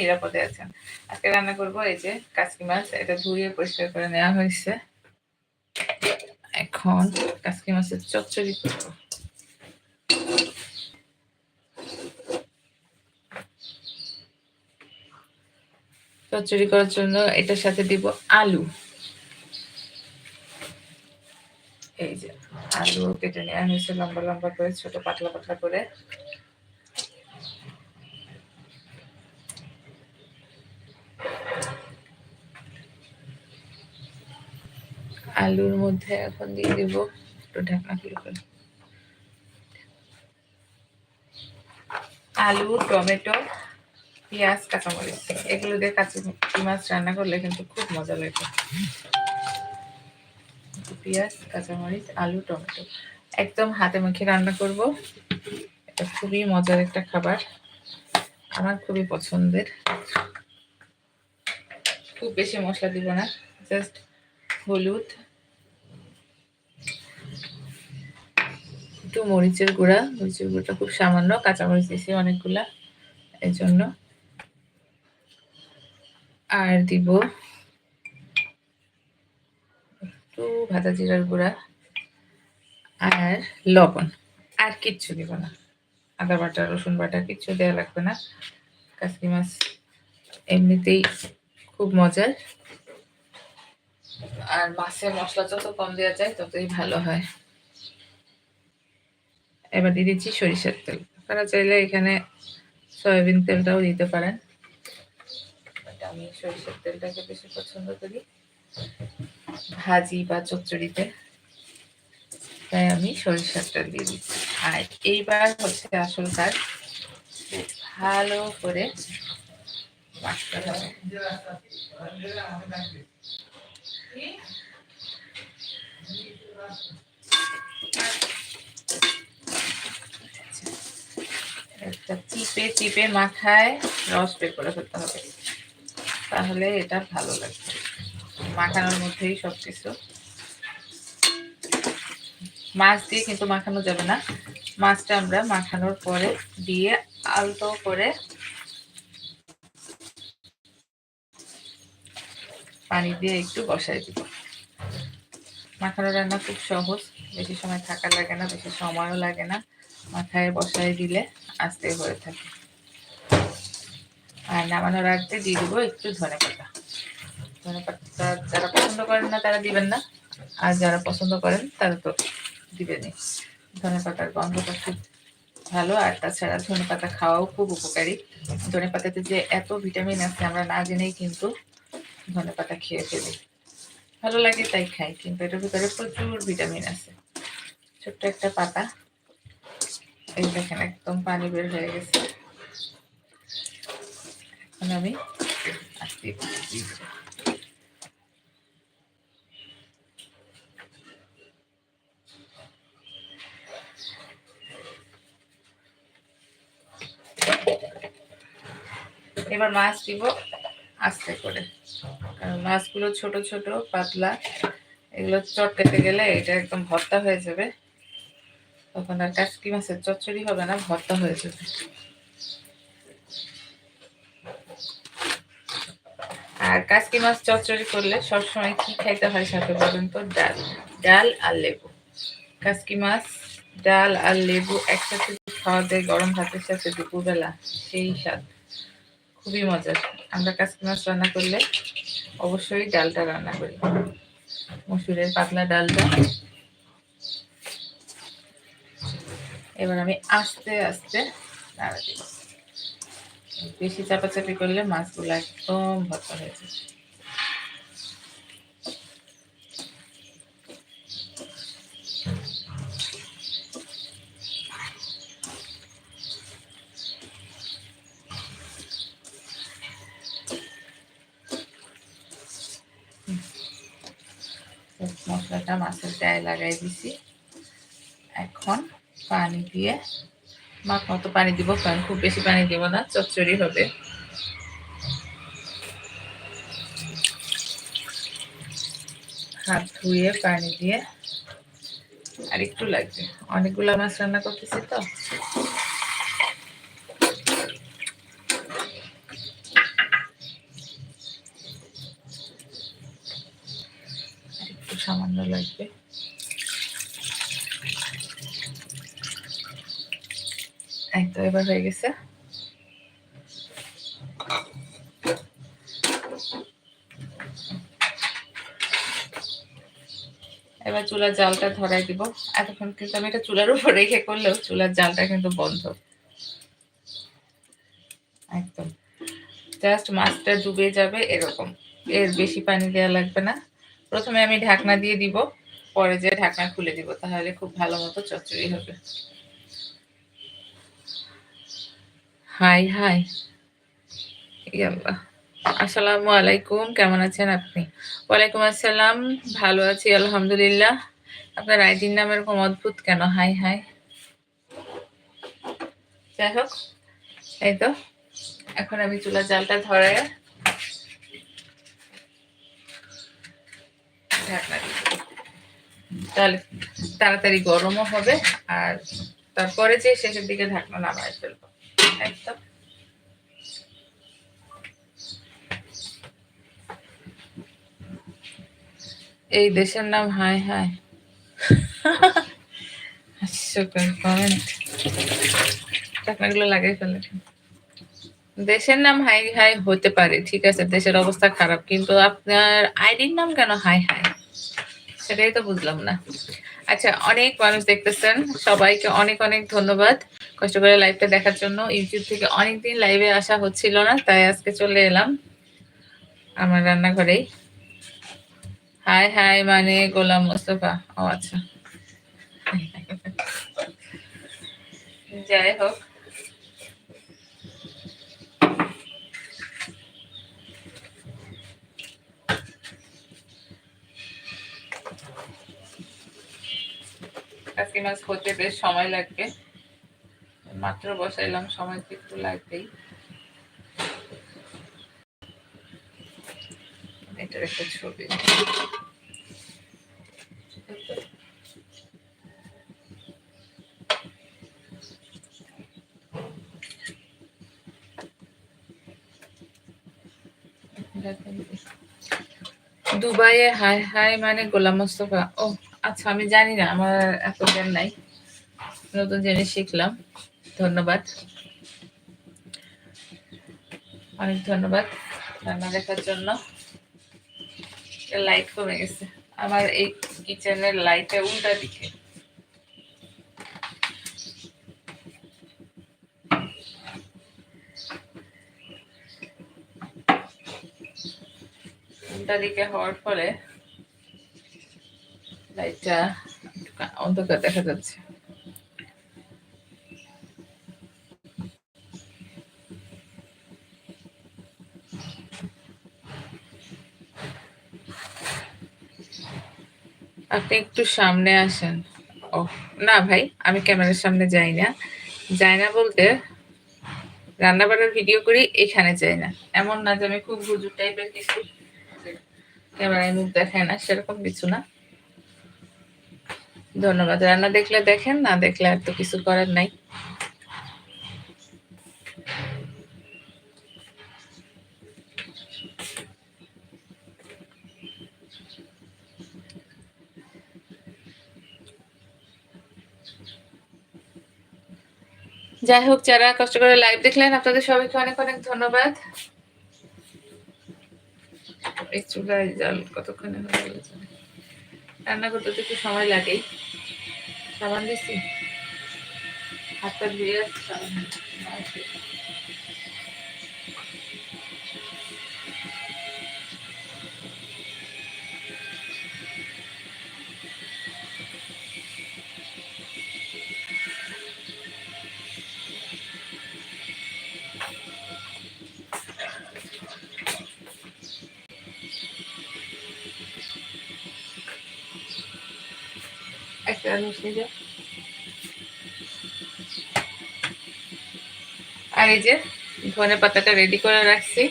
নিরাপদে আছেন। আজকে রান্না করব এই যে কাসকি মাছ, এটা ধুয়ে পরিষ্কার করে নেওয়া হয়েছে। এখন কাসকি মাছের চচ্চড়ি করব। চচ্চড়ি করার জন্য এটার সাথে দিব আলু। এই যে আলু কেটে নেওয়া হয়েছে লম্বা লম্বা করে, ছোট পাতলা পাতলা করে। আলুর মধ্যে এখন দিয়ে দিব একটু ঢাকনা খুলে করে আলু, টমেটো, পেঁয়াজ, কাঁচামরিচ, এগুলো দিয়ে কাঁচি মাছ রান্না করলে কিন্তু খুব মজা লাগে। পেঁয়াজ, কাঁচামরিচ, আলু, টমেটো। একদম হাতে মুখে রান্না করব। এটা খুবই মজার একটা খাবার। আমার খুবই পছন্দের। খুব বেশি মশলা দিব না, জাস্ট হলুদ একটু মরিচের গুঁড়া, মরিচের গুঁড়োটা খুব সামান্য, কাঁচামরিচ দিয়েছি অনেকগুলা এই জন্য আর দিব একটু ভাজা জিরার গুঁড়া আর লবণ। আর কিচ্ছু দিব না। আদা বাটা, রসুন বাটা কিচ্ছু দেওয়া লাগবে না। কাসকি মাছ এমনিতেই খুব মজার। আর মাছের মশলা যত কম দেওয়া যায় ততই ভালো হয়। এবার দিয়ে দিচ্ছি সরিষার তেল। আপনারা চাইলে এখানে সয়াবিন তেলটাও দিতে পারেন। আমি সরিষার তেলটাকে বেশি পছন্দ করি। ভাজি বা চচ্চড়িতে। তাই আমি সরিষার তেল দিয়ে দিচ্ছি। আর এইবার হচ্ছে আসল কাজ। ভালো করে হবে। একটা চিপে চিপে মাখায় রস বের করে ফেলতে হবে। তাহলে এটা ভালো লাগবে। মাখানোর মধ্যেই সব কিছু মাছ দিয়ে কিন্তু মাখানো যাবে না। মাছটা আমরা মাখানোর পরে দিয়ে আলতো করে পানি দিয়ে একটু বসাই দিব। মাখানো রান্না খুব সহজ। বেশি সময় থাকা লাগে না, বেশি সময়ও লাগে না। মাথায় বসাই দিলে আস্তে হয়ে থাকে। আর নামানোর আগে দিয়ে দেবো একটু ধনে পাতা। ধনে পাতা যারা পছন্দ করেন না, তারা দিবেন না। আর যারা পছন্দ করেন, তারা তো দিবেনই। ধনে পাতার গন্ধটা খুব ভালো, আর তাছাড়া ধনে পাতা খাওয়াও খুব উপকারী। ধনে পাতাতে যে এত ভিটামিন আছে, আমরা না জেনেই কিন্তু ধনে পাতা খেয়ে ফেলি। ভালো লাগে তাই খাই, কিন্তু এটার ভিতরে প্রচুর ভিটামিন আছে। ছোট্ট একটা পাতা। এই দেখেন, একদম পানি বের হয়ে গেছে। এখন আমি আস্তে এবার মাছ দিব আস্তে করে। কারণ মাছগুলো ছোট ছোট, পাতলা, এগুলো চটকাতে গেলে এটা একদম ভর্তা হয়ে যাবে। তখন আর কাশকি মাছের চচ্চড়ি হবে না, ভর্তা হয়ে যাবে। আর কাশকি মাছ চচ্চড়ি করলে সবসময় কি খাইতে হয় সাথে বলেন তো? ডাল ডাল আর লেবু। কাশকি মাছ, ডাল আর লেবু একসাথে খাওয়া যায় গরম ভাতের সাথে দুপুরবেলা, সেই স্বাদ। খুবই মজার। আমরা কাশকি মাছ রান্না করলে অবশ্যই ডালটা রান্না করি। মসুরের পাতলা ডালটা। এবার আমি আস্তে আস্তে নাড়া দিব বেশি চাপাচাপি করলে মাছগুলো একদম ভর্তা হয়ে যাবে। মশলাটা মাছের গায়ে লাগাই দিছি। এখন পানি দিয়ে মাখ মতো পানি দিব, কারণ খুব বেশি পানি দিব না, চচ্চড়ি হবে। হাত ধুয়ে পানি দিয়ে আর একটু লাগবে। অনেকগুলো মাছ রান্না করতেছি তো সামান্য লাগবে এবার হয়ে গেছে। এবার চুলার জালটা ধরাই দিব। এতক্ষণ কিন্তু আমি এটা চুলার উপর রেখে করলেও চুলার জালটা কিন্তু বন্ধ। একদম। জাস্ট মাছটা ডুবে যাবে এরকম। এর বেশি পানি দেওয়া লাগবে না। প্রথমে আমি ঢাকনা দিয়ে দিব, পরে যে ঢাকনা খুলে দিব, তাহলে খুব ভালো মতো চচ্চড়ি হবে। হাই হাই আসসালামু আলাইকুম কেমন আছেন আপনি ওয়ালাইকুম আসসালাম ভালো আছি আলহামদুলিল্লাহ আপনার আইডির নাম এরকম অদ্ভুত কেন হাই হাই যাই হোক এই তো এখন আমি চুলার জালটা ধরে। তাহলে তাড়াতাড়ি গরমও হবে আর তারপরে যে শেষের দিকে ঢাকনা নামায় ফেলব একদম। এই দেশের নাম হাই হাই হাস্যকর কমেন্ট টাকাগুলো লাগাই ফেলে দেশের নাম হাই হাই হতে পারে, ঠিক আছে, দেশের অবস্থা খারাপ, কিন্তু আপনার আইডির নাম কেন হাই হাই সেটাই তো বুঝলাম না। আচ্ছা অনেক মানুষ দেখতেছেন, সবাইকে অনেক অনেক ধন্যবাদ। কষ্ট করে লাইভটা দেখার জন্য ইউটিউব থেকে অনেকদিন লাইভে আসা হচ্ছিল না, তাই আজকে চলে এলাম আমার রান্নাঘরেই। হাই হাই মানে গোলাম মোস্তফা। ও আচ্ছা। যাই হোক। আজকে মাছ হতে বেশ সময় লাগবে। মাত্র বসাইলাম, সময় তো একটু লাগবেই। এটার একটা ছবি। দুবাইয়ে হাই হাই মানে গোলাম মোস্তফা ও আচ্ছা আমি জানি না, আমার এত জ্ঞান নাই। নতুন জিনিস শিখলাম। ধন্যবাদ। অনেক ধন্যবাদ রান্না দেখার জন্য। লাইট কমে গেছে। আমার এই কিচেনের লাইটে উল্টা দিকে। উল্টা দিকে হওয়ার ফলে লাইটটা অন্ধকার দেখা যাচ্ছে। আপনি একটু সামনে আসেন। ও না ভাই, আমি ক্যামেরার সামনে যাই না। যাই না বলতে রান্না বান্নার ভিডিও করি, এখানে যাই না। এমন না যে আমি খুব হুজুর টাইপের কিছু ক্যামেরায় মুখ দেখায় না, সেরকম কিছু না। ধন্যবাদ। রান্না দেখলে দেখেন, না দেখলে আর তো কিছু করার নাই। যাই হোক যারা কষ্ট করে লাইভ দেখলেন, আপনাদের সবাইকে অনেক অনেক ধন্যবাদ। এই চুলায় জল কতক্ষণে রান্না করতে তো একটু সময় লাগেই। সাবান দিছি। হাতটা ধুয়ে সাবান আর এই যে ধনে পাতাটা রেডি করে রাখছি।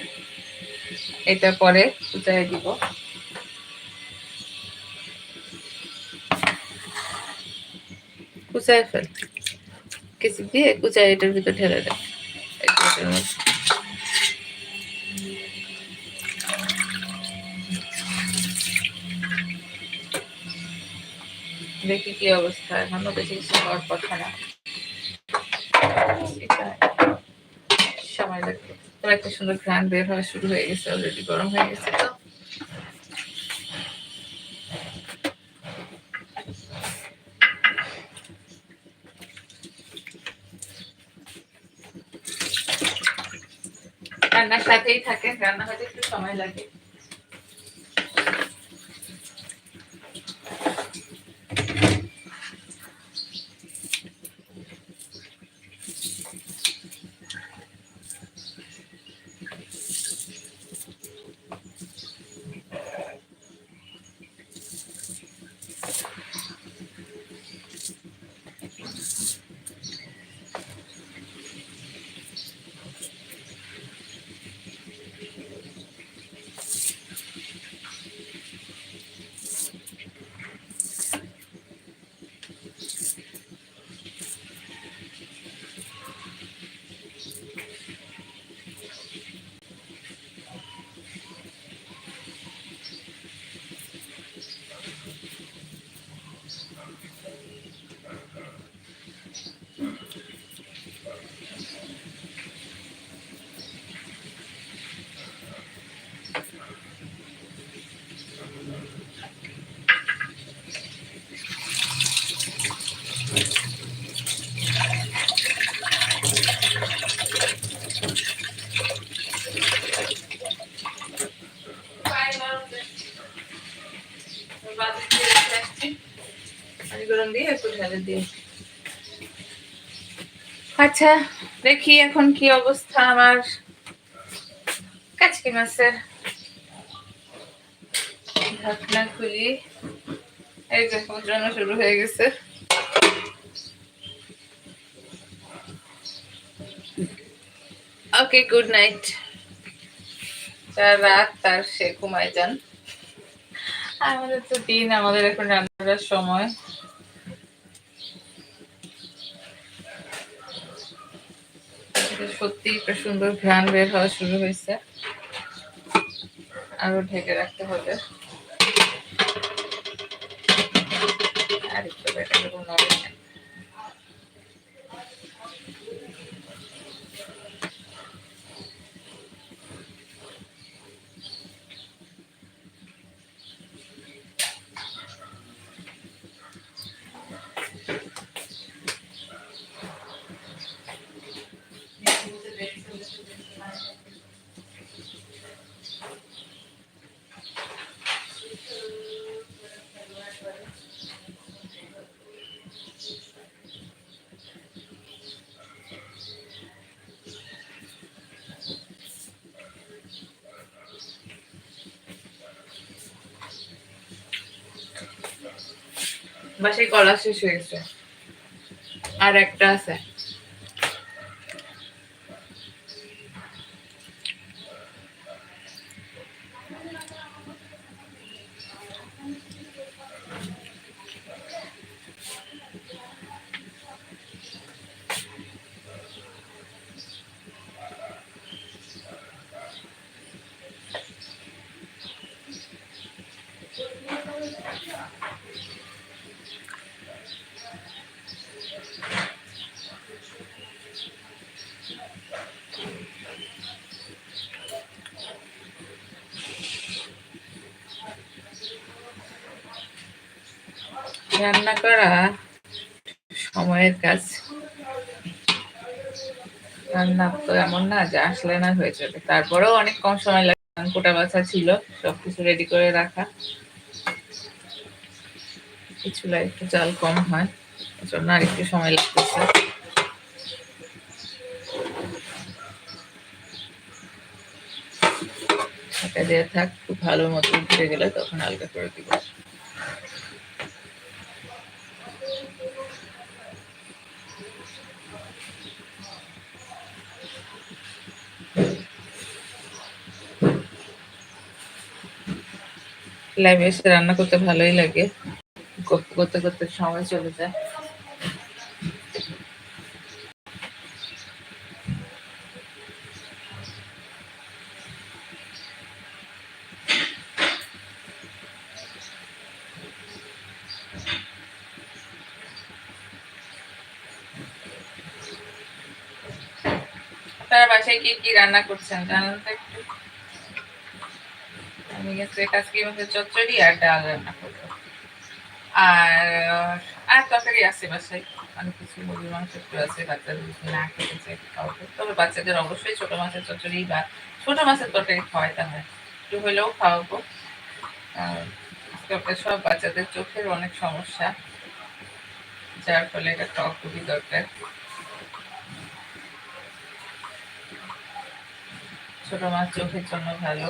এটা পরে কুচায় দিব। কুচায় ফেল কিছু দিয়ে কুচায় এটার ভিতর ঢেলে দেয় দেখি কি অবস্থা? এখনও বেশি কিছু হওয়ার কথা না। সময় লাগবে। তো একটা সুন্দর বের হওয়া শুরু হয়ে গেছে অলরেডি গরম হয়ে গেছে তো। রান্নার সাথেই থাকে রান্না হতে একটু সময় লাগে। আচ্ছা দেখি এখন কি অবস্থা আমার কাচকি মাছের। ঢাকনা খুলি। এই যে জন্য শুরু হয়ে গেছে। ওকে গুড নাইট যার রাত, তার সে ঘুমায় যান। আমাদের তো দিন, আমাদের এখন রান্নার সময়। সত্যি একটা সুন্দর ঘ্রাণ বের হওয়া শুরু হয়েছে। আরও ঢেকে রাখতে হবে। আর একটু বেটার বাসায় কলা শেষ হয়ে গেছে। আর একটা আছে। রান্না করা সময়ের কাজ। রান্না তো এমন না যে আসলে না হয়ে যাবে। তারপরেও অনেক কম সময় লাগে। কোটা বাছা ছিল, সবকিছু রেডি করে রাখা। কিছু একটু চাল কম হয়, এজন্য আর একটু সময় লাগতেছে। দিয়ে থাক, খুব ভালো মতো উঠে গেলে তখন হালকা করে দিব। লাইভে এসে রান্না করতে ভালোই লাগে। গপ করতে করতে সময় চলে যায়। তারা বাসায় কি কি রান্না করছেন? জানেন তো আমি গেছি আজকে মাছের চচ্চড়ি আর ডাল রান্না করব। আর আর তরকারি আছে বাসায়। অনেক কিছু, মুরগির মাংস একটু আছে, বাচ্চাদের যদি না খেতে চাই, খাওয়াবো। তবে বাচ্চাদের অবশ্যই ছোট মাছের চচ্চড়ি বা ছোট মাছের তরকারি খাওয়াইতে হয় একটু হলেও খাওয়াবো। আজকালকার সব বাচ্চাদের চোখের অনেক সমস্যা, যার ফলে এটা খাওয়া খুবই দরকার। ছোট মাছ চোখের জন্য ভালো।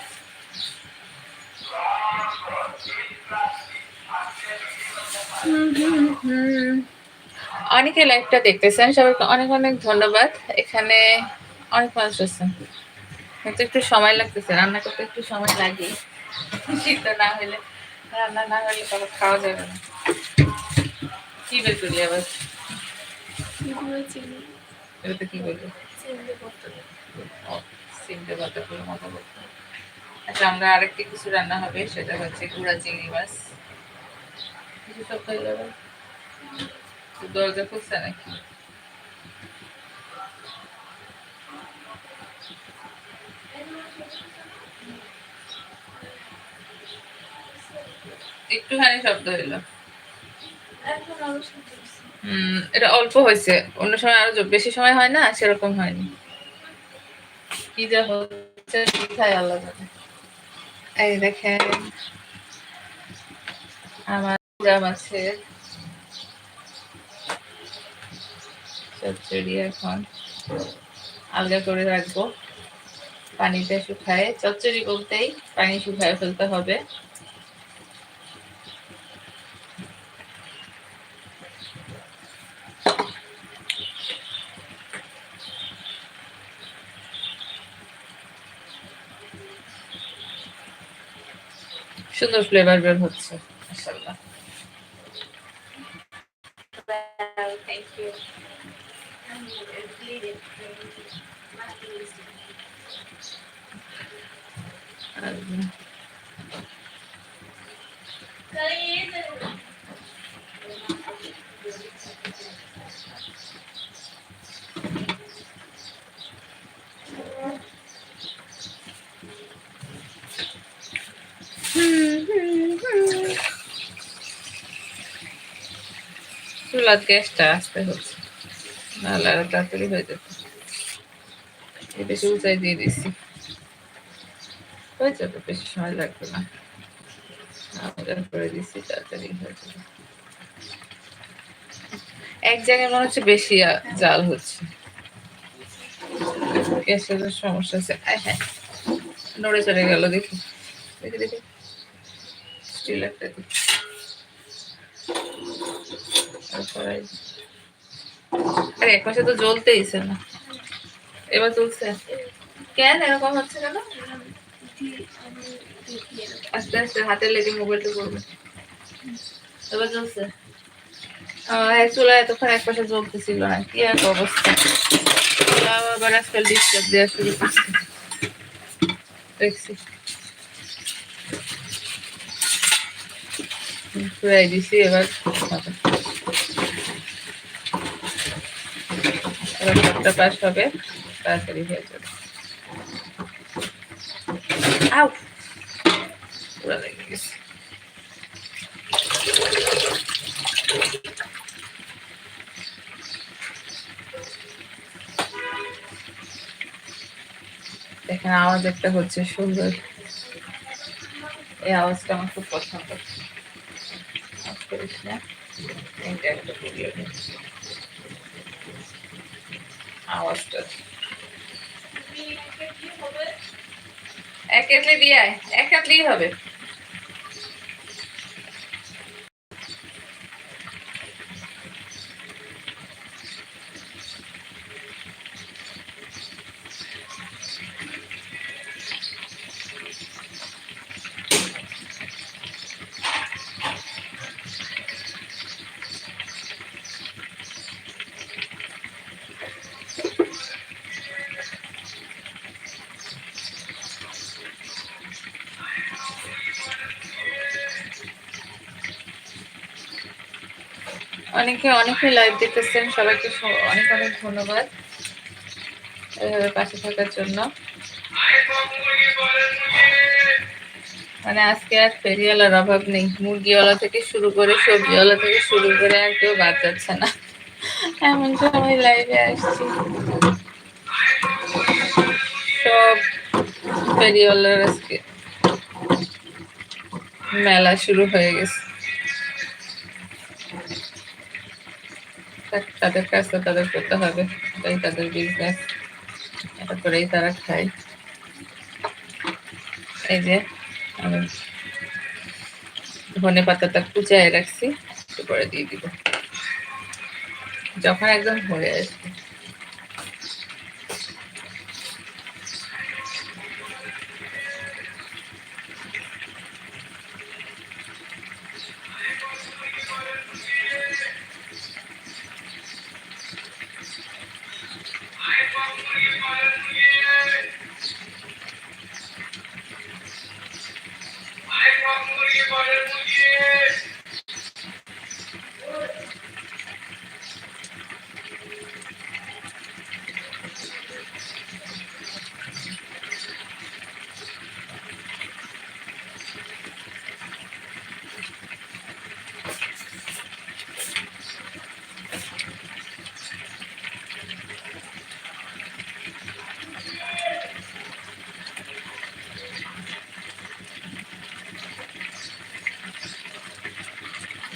অনেকে লাইভটা দেখতেছেন সবাইকে অনেক অনেক ধন্যবাদ। এখানে অনেক মানুষ আছেন। কিন্তু একটু সময় লাগতেছে রান্না করতে একটু সময় লাগে। সিদ্ধ না হলে রান্না না হলে তবে খাওয়া যাবে না। কি বের করি আবার? এটাতে কি বলব? সিমটে বাটা করে মজা করতে আচ্ছা আমরা আরেকটি কিছু রান্না হবে সেটা হচ্ছে গুড়া চিংড়ি মাছ। সব হয়ে যাবে দরজা খুলছে নাকি? একটুখানি শব্দ হইল। হুম এটা অল্প হয়েছে অন্য সময় আরও বেশি সময় হয় না সেরকম হয়নি। কি যা হচ্ছে কোথায় আল্লাহ জানে। এই দেখেন আমার জাম আছে। চচ্চড়ি এখন। আলগা করে রাখব। পানিতে শুকায়, চচ্চড়ি বলতেই পানি শুকায় ফেলতে হবে। সুন্দর ফ্লেভার বের হচ্ছে মাশাআল্লাহ Well, thank you. আর চুলার গ্যাসটা আসতে হচ্ছে। নাহলে আরও তাড়াতাড়ি হয়ে যেত। বেশি উঁচাই দিয়ে দিছি হয়ে যাবে, বেশি সময় লাগবে না। আমরা করে দিছি তাড়াতাড়ি হয়ে যাবে। এক জায়গায় মনে হচ্ছে বেশি জাল হচ্ছে। গ্যাসের সমস্যা আছে। হ্যাঁ নড়ে চড়ে গেল দেখি। দেখি দেখি। স্টিল একটা দেখি আরে, এক পাশে তো জ্বলতেইছে না। এবার চলছে কেন? এরকম হচ্ছে কেন? আস্তে আস্তে হাতে লেগে মোবাইলটা করবে এবার এই চুলা এতক্ষণ এক পাশে জ্বলতেছিল না। কি এক অবস্থা? চুলা আবার আজকাল ডিস্টার্ব দেওয়া শুরু করছে। দেখছি। পুরাই দিছি এবার। এবার হবে, তাড়াতাড়ি হয়ে যাবে। দেখেন, আওয়াজ একটা হচ্ছে সুন্দর। এই আওয়াজটা আমার খুব পছন্দ। করিস না। আওয়াজটা। এক কেটলি দিয়ে এক কাটলেই হবে। অনেকে অনেকে লাইভ দেখতেছেন। সবাইকে অনেক অনেক ধন্যবাদ এইভাবে পাশে থাকার জন্য। মানে আজকে আর ফেরিওয়ালার অভাব নেই। মুরগিওয়ালা থেকে শুরু করে সবজিওয়ালা থেকে শুরু করে আর কেউ বাদ যাচ্ছে না। এমন সময় লাইভে আসছি। সব ফেরিওয়ালার আজকে মেলা শুরু হয়ে গেছে তা- তাদের কাজ তো তাদের করতে হবে, এটাই তাদের বিজনেস এটা করেই তারা খায়। এই যে ধনে পাতাটা কুচায় রাখছি করে দিয়ে দিব। যখন একদম হয়ে আসবে।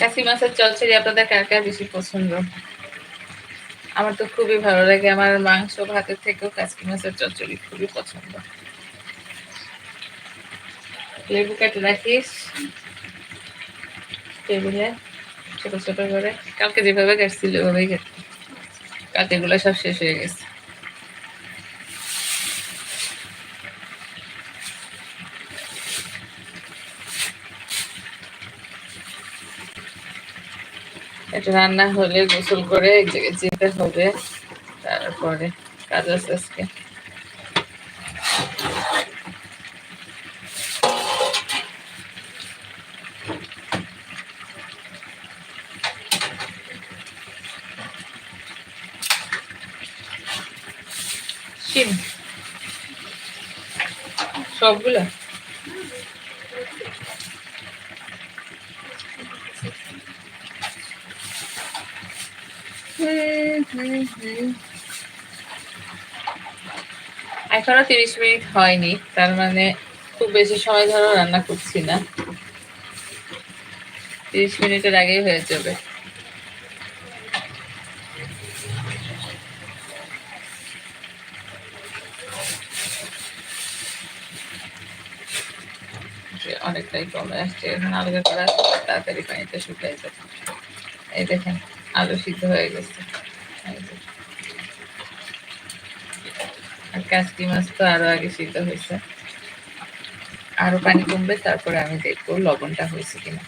কাশি মাছের চলচড়ি আপনাদের কার কার বেশি পছন্দ? আমার তো খুবই ভালো লাগে। আমার মাংস ভাতের থেকেও কাশি মাছের চচ্চড়ি খুবই পছন্দ। লেবু কেটে রাখিস। টেবিলে ছোট ছোট করে। কালকে যেভাবে কাটছিল ওভাবেই কাট কাটেগুলো সব শেষ হয়ে গেছে। রান্না হলে গোসল করে এক জায়গায় যেতে হবে। তারপরে কাজ আছে আজকে। সবগুলো হুম, হুম, হুম। এখনও তিরিশ মিনিট হয়নি, তার মানে খুব বেশি সময় ধরো রান্না করছি না। তিরিশ মিনিটের আগেই হয়ে যাবে। অনেকটাই কমে আসছে, এখন আলগা করা তাড়াতাড়ি পানিতে শুকিয়ে যাবে এই দেখেন, আলু সিদ্ধ হয়ে গেছে এই যে। আর কাজকি মাছ তো আরও আগে সিদ্ধ হয়েছে। আরও পানি কমবে, তারপরে আমি দেখব লবণটা হয়েছে কিনা।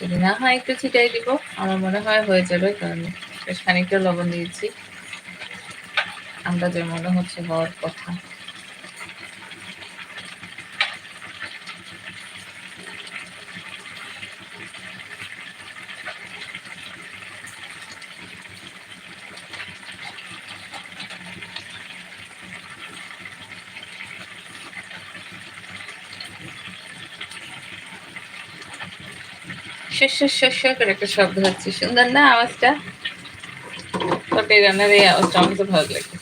যদি না হয় একটু ছিটাই দিব, আমার মনে হয় হয়ে যাবে, কারণ বেশ খানিকটা লবণ দিয়েছি। আমরা যে মনে হচ্ছে হওয়ার কথা। করে একটা শব্দ হচ্ছে সুন্দর না আওয়াজটা? তরকারি রান্নার এই আওয়াজটা আমার তো ভালো লাগে।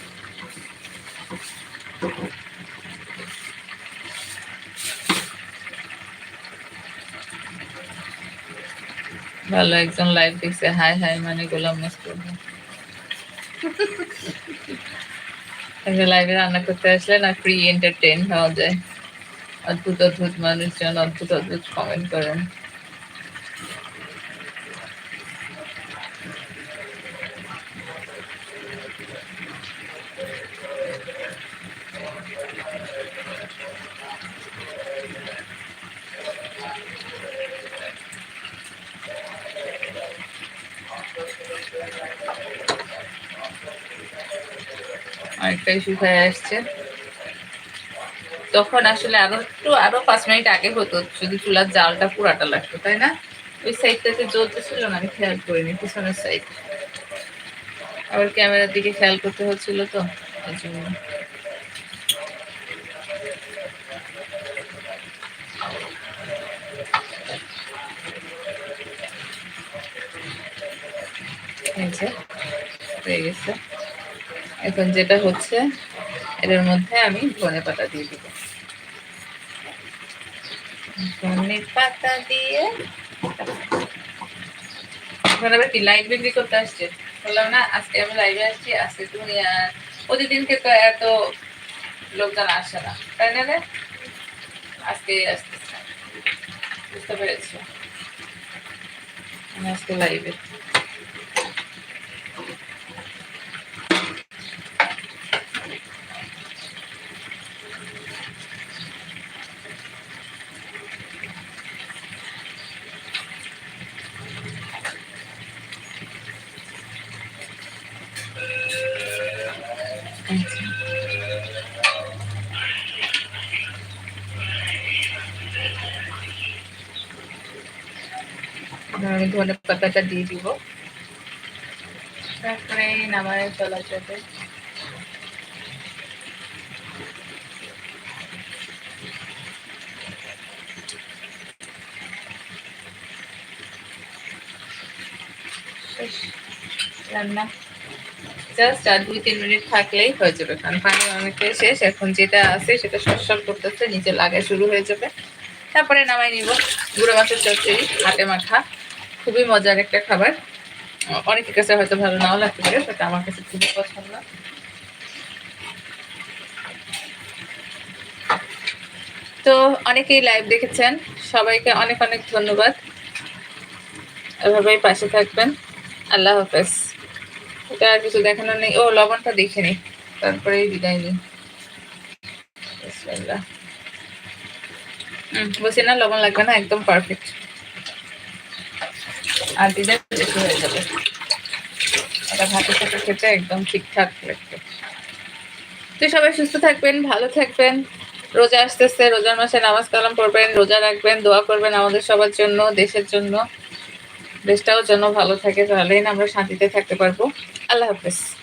ভালো একজন লাইভ দেখছে। হাই হাই মানে গোলাম মাস্তুর লাইভে রান্না করতে আসলে না ফ্রি এন্টারটেইন হওয়া যায়। অদ্ভুত অদ্ভুত মানুষজন, অদ্ভুত অদ্ভুত কমেন্ট করেন। অনেকটাই শুকায় আসছে। তখন আসলে আরও একটু, আরও পাঁচ মিনিট আগে হতো যদি চুলার জালটা পুরাটা লাগতো, তাই না? ওই সাইডটাতে জ্বলতে ছিল না, আমি খেয়াল করিনি, পিছনের সাইড আবার ক্যামেরার দিকে খেয়াল করতে হচ্ছিল তো এই জন্য হয়ে গেছে। এখন যেটা হচ্ছে এটার মধ্যে আমি ধনে পাতা দিয়ে দিব। ধনে পাতা দিয়ে এখন আবার কি লাইট বিক্রি করতে আসছে? বললাম না আজকে আমি লাইভে আসছি আজকে তুমি আহ, প্রতিদিনকে তো এত লোকজন আসে না। তাই না আজকে আসতেছে বুঝতে পেরেছি? আজকে লাইভে ধনে পাতাটা দিয়ে দিব। তারপরে নামায় চলা যাবে রান্না। জাস্ট তিন মিনিট থাকলেই হয়ে যাবে। কারণ পানি শেষ। এখন যেটা আছে সেটা সরসর নিচে শুরু হয়ে যাবে। তারপরে নামাই নিব। গুঁড়ো মাছের চচ্চড়ি, হাতে মাখা। খুবই মজার একটা খাবার। অনেকের কাছে হয়তো ভালো নাও লাগতে পারে, বাট আমার কাছে খুবই পছন্দ। তো অনেকেই লাইভ দেখেছেন, সবাইকে অনেক অনেক ধন্যবাদ। এভাবেই পাশে থাকবেন। আল্লাহ হাফেজ। এটা আর কিছু দেখানো নেই। ও, লবণটা দেখে নি। তারপরেই বিদায় নিই। হুম না, লবণ লাগবে না, একদম পারফেক্ট আর দিলে বেশি হয়ে যাবে। এটা ভাতের সাথে খেতে একদম ঠিকঠাক লাগবে। তো সবাই সুস্থ থাকবেন, ভালো থাকবেন। রোজা আসতেছে, রোজার মাসে নামাজ কালাম পড়বেন, রোজা রাখবেন, দোয়া করবেন আমাদের সবার জন্য, দেশের জন্য। দেশটাও যেন ভালো থাকে, তাহলেই আমরা শান্তিতে থাকতে পারব। আল্লাহ হাফেজ।